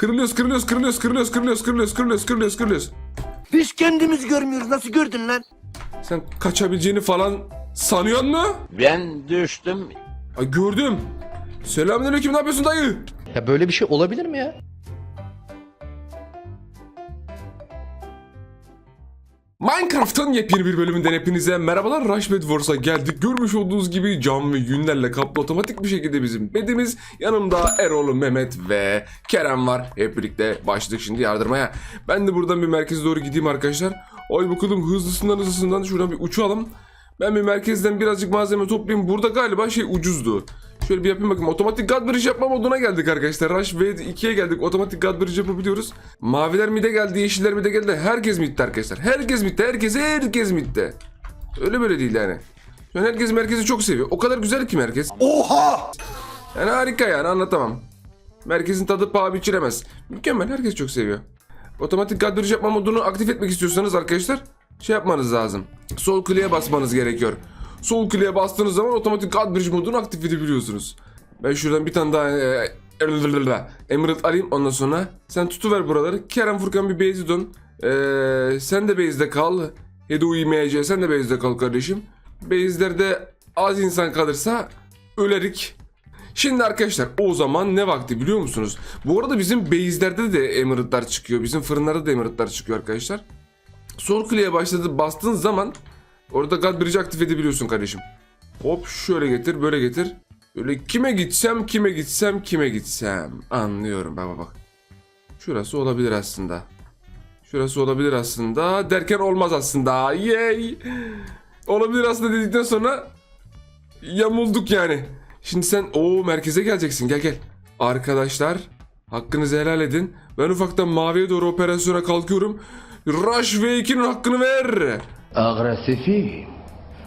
Kırılıyoruz kırılıyoruz kırılıyoruz kırılıyoruz kırılıyoruz kırılıyoruz kırılıyoruz kırılıyoruz kırılıyoruz. Biz kendimiz görmüyoruz. Nasıl gördün lan? Sen kaçabileceğini falan sanıyor mu? Ben düştüm. Ay gördüm. Selamünaleyküm ne yapıyorsun dayı? Ya böyle bir şey olabilir mi ya? Minecraft'ın yepyeni bir bölümünden hepinize merhabalar. Rush Bed Wars'a geldik. Görmüş olduğunuz gibi cam ve yünlerle kaplı otomatik bir şekilde bizim bedimiz. Yanımda Erol, Mehmet ve Kerem var. Hep birlikte başladık şimdi yardırmaya. Ben de buradan bir merkeze doğru gideyim arkadaşlar. Ay bakalım hızlısından hızlısından şuradan bir uçalım. Ben bir merkezden birazcık malzeme toplayayım. Burada galiba şey ucuzdu. Şöyle bir yapayım bakayım. Otomatik God Bridge yapma moduna geldik arkadaşlar. Rush V2'ye geldik. Otomatik God Bridge yapabiliyoruz. Maviler mi de geldi, yeşiller mi de geldi. Herkes midde arkadaşlar. Herkes midde, herkes, herkes midde. Öyle böyle değil yani. An herkes merkezi çok seviyor. O kadar güzel ki merkez. Oha! Yani harika yani anlatamam. Merkezin tadı paha biçilemez. Mükemmel herkes çok seviyor. Otomatik Bridge yapma modunu aktif etmek istiyorsanız arkadaşlar şey yapmanız lazım. Sol kliğe basmanız gerekiyor. Sol kliğe bastığınız zaman otomatik God Bridge modunu aktif edebiliyorsunuz. Ben şuradan bir tane daha e, Emerald alayım ondan sonra sen tutuver buraları. Kerem Furkan bir base'e dön. Ee, sen de base'de kal. Hedo IMC sen de base'de kal kardeşim. Base'lerde az insan kalırsa ölerik. Şimdi arkadaşlar o zaman ne vakti biliyor musunuz? Bu arada bizim base'lerde de emerald'lar çıkıyor. Bizim fırınlarda da emerald'lar çıkıyor arkadaşlar. Sol kliğe başladı bastığın zaman orada God Bridge'i aktif edebiliyorsun kardeşim. Hop şöyle getir böyle getir. Böyle kime gitsem kime gitsem kime gitsem. Anlıyorum bak bak. Şurası olabilir aslında. Şurası olabilir aslında derken olmaz aslında. Yay. Olabilir aslında dedikten sonra yamulduk yani. Şimdi sen o merkeze geleceksin gel gel. Arkadaşlar hakkınızı helal edin. Ben ufaktan maviye doğru operasyona kalkıyorum. Rush V2'nin hakkını ver. Agresifim.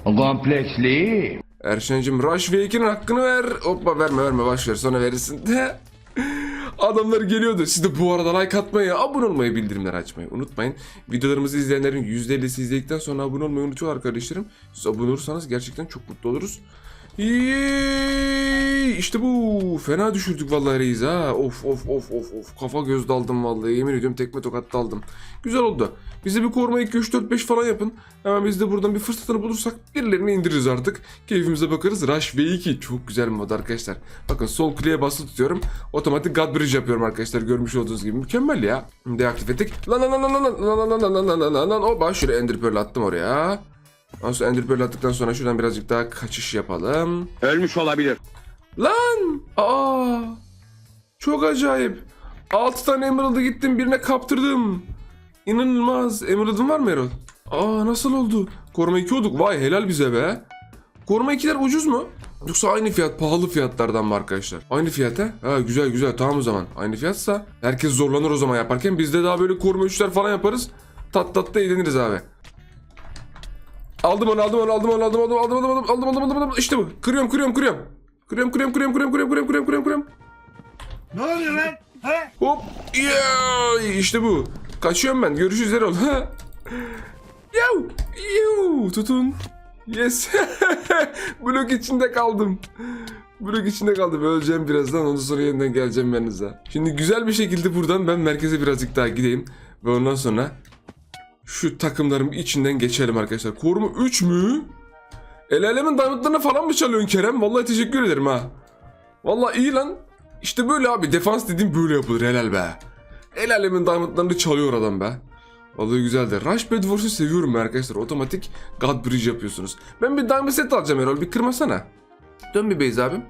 Kompleksliyim. Erşen'cim Rush V2'nin hakkını ver. Hoppa verme verme baş ver sonra verirsin de. Adamlar geliyordu. Siz de bu arada like atmayı, abone olmayı, bildirimleri açmayı unutmayın. Videolarımızı izleyenlerin %50'si izledikten sonra abone olmayı unutuyorlar kardeşlerim. Siz abone olursanız gerçekten çok mutlu oluruz. İşte bu. Fena düşürdük vallahi ha. Of of of of. Kafa göz daldım vallahi. Yemin ediyorum tekme tokat daldım. Güzel oldu. Bize bir koruma 2 3 4 5 falan yapın. Hemen biz de buradan bir fırsatını bulursak birilerini indiririz artık. Keyfimize bakarız. Rush V2 çok güzel bir arkadaşlar. Bakın sol kliğe basılı tutuyorum. Otomatik God yapıyorum arkadaşlar. Görmüş olduğunuz gibi mükemmel ya. Deaktif ettik. Lan lan lan lan lan lan lan lan lan lan lan lan lan. Oba şuraya Ender Pearl oraya. Sonra Ender Pearl attıktan sonra şuradan birazcık daha kaçış yapalım. Ölmüş olabilir. Lan! Aa! Çok acayip. 6 tane Emerald'ı gittim birine kaptırdım. İnanılmaz. Emerald'ın var mı Erol? Aa nasıl oldu? Koruma 2 olduk. Vay helal bize be. Koruma 2'ler ucuz mu? Yoksa aynı fiyat pahalı fiyatlardan mı arkadaşlar? Aynı fiyat ha? Ha güzel güzel tamam o zaman. Aynı fiyatsa herkes zorlanır o zaman yaparken. Biz de daha böyle koruma 3'ler falan yaparız. Tat tat da eğleniriz abi. Aldım onu aldım onu aldım onu aldım aldım aldım aldım aldım aldım aldım aldım aldım işte bu. Kırıyorum kırıyorum kırıyorum. Kırıyorum kırıyorum kırıyorum kırıyorum kırıyorum kırıyorum kırıyorum kırıyorum. Ne oluyor lan? He? Hop. Yeah! işte bu. Kaçıyorum ben. Görüşürüz Erol. Ha. Yav. Yav. Tutun. Yes. Blok içinde kaldım. Blok içinde kaldım. Öleceğim birazdan. Ondan sonra yeniden geleceğim yanınıza. Şimdi güzel bir şekilde buradan ben merkeze birazcık daha gideyim. Ve ondan sonra şu takımların içinden geçelim arkadaşlar. Koruma 3 mü? El alemin diamondlarını falan mı çalıyorsun Kerem? Vallahi teşekkür ederim ha. Vallahi iyi lan. İşte böyle abi defans dediğim böyle yapılır helal be. El alemin diamondlarını çalıyor adam be. Vallahi güzeldi. Rush Bed Wars'u seviyorum arkadaşlar. Otomatik God Bridge yapıyorsunuz. Ben bir diamond set alacağım Erol. Bir kırmasana. Dön bir base abim.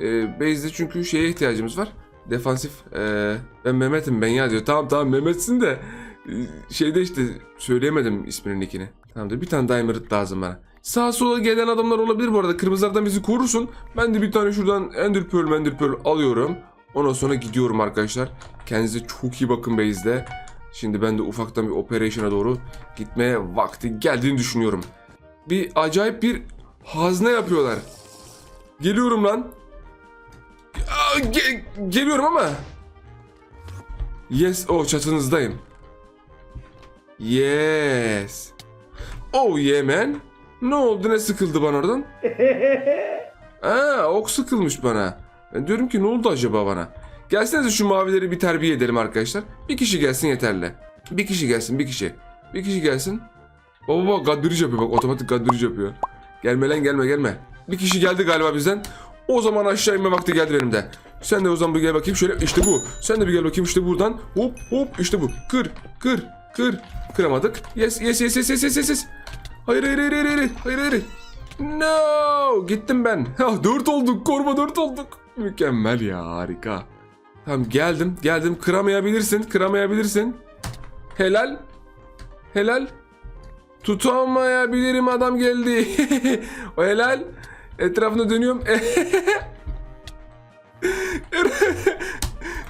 Ee, base'de çünkü şeye ihtiyacımız var. Defansif. Ee, ben Mehmet'im ben ya diyor. Tamam tamam Mehmet'sin de. Şeyde işte söyleyemedim isminin ikini. Tamamdır bir tane diamond lazım bana. Sağa sola gelen adamlar olabilir bu arada. Kırmızılardan bizi korursun. Ben de bir tane şuradan Ender Pearl, Ender Pearl alıyorum. Ondan sonra gidiyorum arkadaşlar. Kendinize çok iyi bakın base'de. Şimdi ben de ufaktan bir operation'a doğru gitmeye vakti geldiğini düşünüyorum. Bir acayip bir hazne yapıyorlar. Geliyorum lan. Ge- geliyorum ama. Yes, o çatınızdayım. Yes. Oh yeah man. Ne oldu ne sıkıldı bana oradan? Aa ok sıkılmış bana. Ben diyorum ki ne oldu acaba bana? Gelsenize şu mavileri bir terbiye edelim arkadaşlar. Bir kişi gelsin yeterli. Bir kişi gelsin bir kişi. Bir kişi gelsin. Baba baba gaddırıcı yapıyor bak otomatik gaddırıcı yapıyor. Gelme lan gelme gelme. Bir kişi geldi galiba bizden. O zaman aşağı inme vakti geldi benim de. Sen de o zaman bir gel bakayım şöyle işte bu. Sen de bir gel bakayım işte buradan. Hop hop işte bu. Kır kır kır. Kıramadık. Yes yes yes yes yes yes yes. Hayır hayır hayır hayır hayır hayır hayır. No gittim ben. Ha, dört olduk koruma dört olduk. Mükemmel ya harika. Tamam geldim geldim kıramayabilirsin kıramayabilirsin. Helal. Helal. Tutamayabilirim adam geldi. o helal. Etrafına dönüyorum.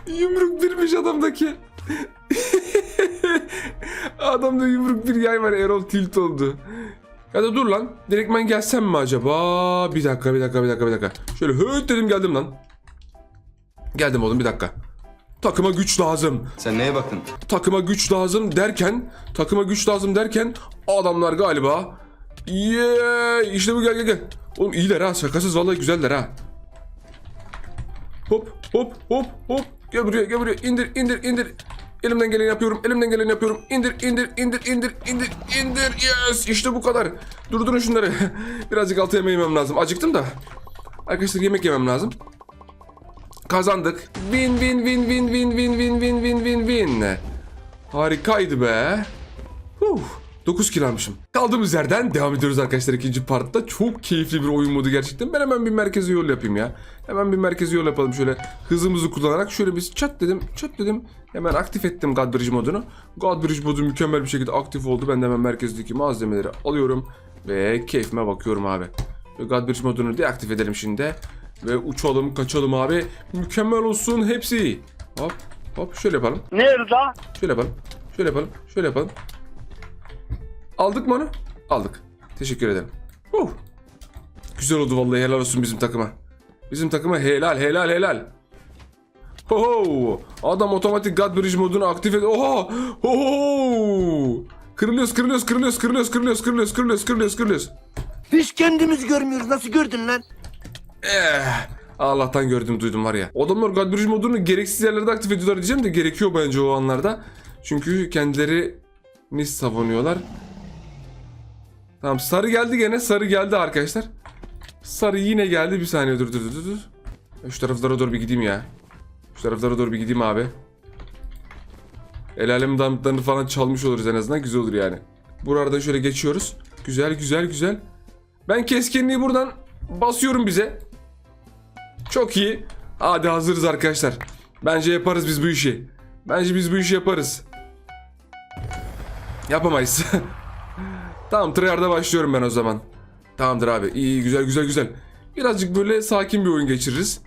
yumruk birmiş adamdaki. Adamda yumruk bir yay var Erol tilt oldu. Ya da dur lan. Direktmen gelsem mi acaba? Bir dakika bir dakika bir dakika bir dakika. Şöyle höt dedim geldim lan. Geldim oğlum bir dakika. Takıma güç lazım Sen neye baktın? takıma güç lazım derken takıma güç lazım derken adamlar galiba yeah işte bu gel gel gel oğlum iyiler ha şakasız vallahi güzeller ha hop hop hop hop gel buraya gel buraya indir indir indir elimden geleni yapıyorum elimden geleni yapıyorum indir indir indir indir indir indir yes işte bu kadar durdurun şunları birazcık altı yemeği yemem lazım acıktım da arkadaşlar yemek yemem lazım Kazandık. Win win win win win win win win win win win. Harikaydı be. Huh. 9 kill almışım. Kaldığımız yerden devam ediyoruz arkadaşlar ikinci partta. Çok keyifli bir oyun modu gerçekten. Ben hemen bir merkezi yol yapayım ya. Hemen bir merkezi yol yapalım şöyle hızımızı kullanarak. Şöyle biz çat dedim çat dedim. Hemen aktif ettim God Bridge modunu. God Bridge modu mükemmel bir şekilde aktif oldu. Ben de hemen merkezdeki malzemeleri alıyorum. Ve keyfime bakıyorum abi. God Bridge modunu deaktif edelim şimdi. Ve uçalım kaçalım abi. Mükemmel olsun hepsi. Hop hop şöyle yapalım. Nerede? Şöyle yapalım. Şöyle yapalım. Şöyle yapalım. Aldık mı onu? Aldık. Teşekkür ederim. Huh. Güzel oldu vallahi helal olsun bizim takıma. Bizim takıma helal helal helal. Ho Adam otomatik God Bridge modunu aktif et. Oha! Ho Kırılıyoruz, kırılıyoruz, kırılıyoruz, kırılıyoruz, kırılıyoruz, kırılıyoruz, kırılıyoruz, kırılıyoruz, kırılıyoruz. Biz kendimiz görmüyoruz nasıl gördün lan? Eh, Allah'tan gördüm duydum var ya. Adamlar God Bridge modunu gereksiz yerlerde aktif ediyorlar diyeceğim de gerekiyor bence o anlarda. Çünkü kendilerini savunuyorlar. Tamam sarı geldi gene sarı geldi arkadaşlar. Sarı yine geldi bir saniye dur dur dur dur. Şu taraflara doğru bir gideyim ya. Şu taraflara doğru bir gideyim abi. El alemin damıtlarını falan çalmış oluruz en azından güzel olur yani. Buradan şöyle geçiyoruz. Güzel güzel güzel. Ben keskinliği buradan basıyorum bize. Çok iyi. Hadi hazırız arkadaşlar. Bence yaparız biz bu işi. Bence biz bu işi yaparız. Yapamayız. tamam tryhard'a başlıyorum ben o zaman. Tamamdır abi. İyi güzel güzel güzel. Birazcık böyle sakin bir oyun geçiririz.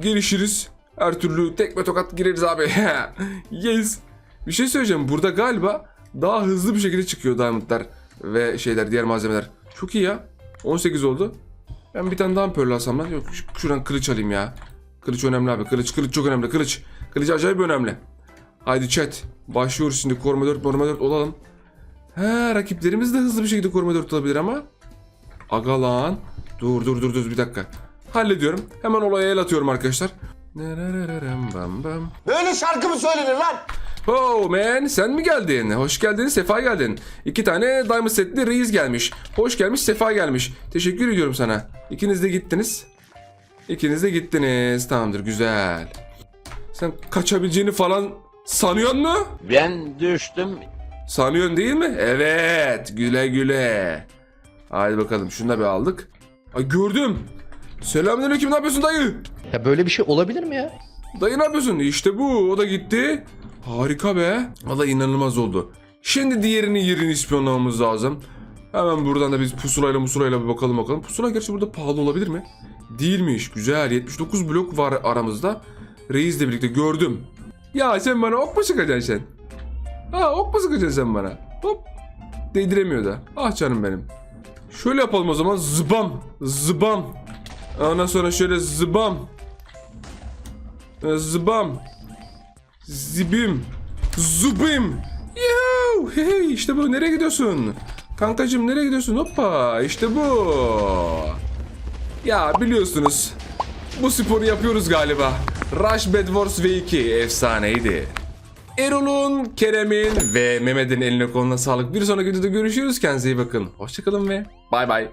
Gelişiriz. Her türlü tekme tokat gireriz abi. yes. Bir şey söyleyeceğim. Burada galiba daha hızlı bir şekilde çıkıyor diamondlar ve şeyler diğer malzemeler. Çok iyi ya. 18 oldu. Ben bir tane daha pearl alsam lan. Yok şu- şuradan kılıç alayım ya. Kılıç önemli abi. Kılıç kılıç çok önemli. Kılıç. Kılıç acayip önemli. Haydi chat. Başlıyoruz şimdi. Koruma 4 koruma 4 olalım. He rakiplerimiz de hızlı bir şekilde koruma 4 olabilir ama. Aga lan. Dur dur dur dur bir dakika. Hallediyorum. Hemen olaya el atıyorum arkadaşlar. Nerererem bam bam. Böyle şarkı mı söylenir lan? Oh man sen mi geldin? Hoş geldin sefa geldin. İki tane diamond setli reis gelmiş. Hoş gelmiş sefa gelmiş. Teşekkür ediyorum sana. İkiniz de gittiniz. İkiniz de gittiniz. Tamamdır güzel. Sen kaçabileceğini falan sanıyorsun mu? Ben düştüm. Sanıyorsun değil mi? Evet güle güle. Haydi bakalım şunu da bir aldık. Ay gördüm. Selamünaleyküm ne yapıyorsun dayı? Ya böyle bir şey olabilir mi ya? Dayı ne yapıyorsun? İşte bu. O da gitti. Harika be. Valla inanılmaz oldu. Şimdi diğerini yerini ispiyonlamamız lazım. Hemen buradan da biz pusulayla musulayla bir bakalım bakalım. Pusula gerçi burada pahalı olabilir mi? Değilmiş. Güzel. 79 blok var aramızda. Reis'le birlikte gördüm. Ya sen bana ok mu sıkacaksın sen? Ha ok mu sıkacaksın sen bana? Hop. Değdiremiyor da. Ah canım benim. Şöyle yapalım o zaman. Zıbam. Zıbam. Ondan sonra şöyle zıbam. Zıbam. Zibim. Zubim. Yuhu. Hey, işte bu. Nereye gidiyorsun? Kankacım nereye gidiyorsun? Hoppa. işte bu. Ya biliyorsunuz. Bu sporu yapıyoruz galiba. Rush Bad Wars V2 efsaneydi. Erol'un, Kerem'in ve Mehmet'in eline koluna sağlık. Bir sonraki videoda görüşürüz. Kendinize iyi bakın. Hoşçakalın ve bay bay.